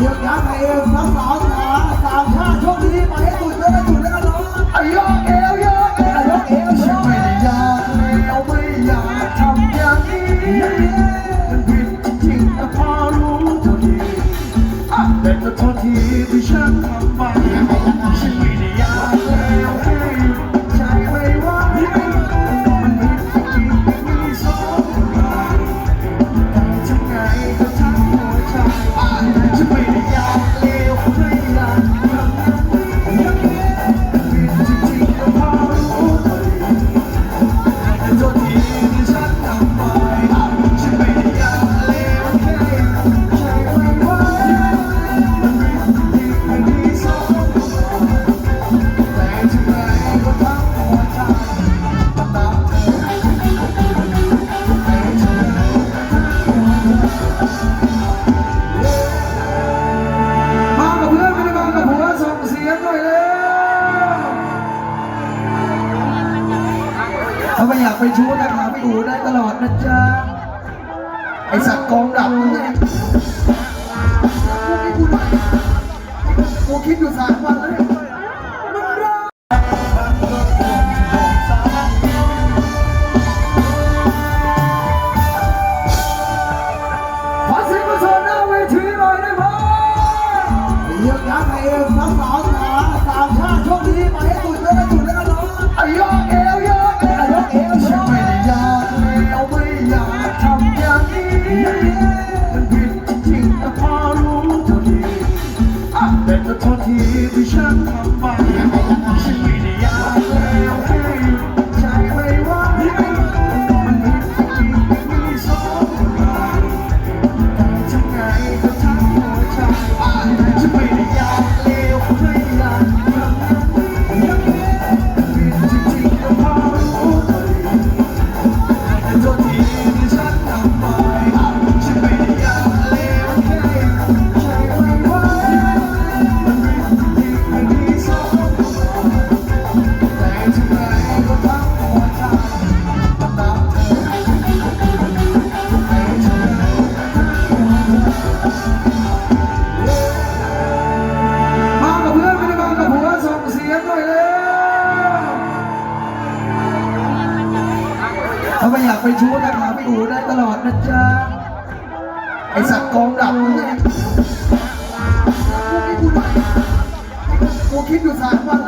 เยียวาไเองสองขาสามชาติโชคดีไปให้สุดแล้วไปสุดแล้วกันเนายกเอวยกเอวยกเอวไม่ยากไม่ยากทำอย่างนี้มันผิดจริงแต่พอรู้เะดีแต่ก็โทษทีที่ฉัน ไม่อยากไปชู้นะหาพี่อูได้ตลอดนะจ๊ะ ไอสัตว์กองดับมึงไงกูไม่พูดอะไรกูคิดอยู่สามวันแล้วเนี่ยมันรักขอเสียงประชาหน้าเวทีหน่อยได้ไหมเรียกยักษ์ให้ทั้งสองขาส มันผิดจริงแต่พอรู้ตัวดีอะแต่ก็โทษทีที่ฉันทำไป อยากไปชู้นะหาพี่อูได้ตลอดนะจ๊ะ ไอสัตว์กองดับมึงไงกูไม่พูดอะไรกูคิดอยู่สามวัน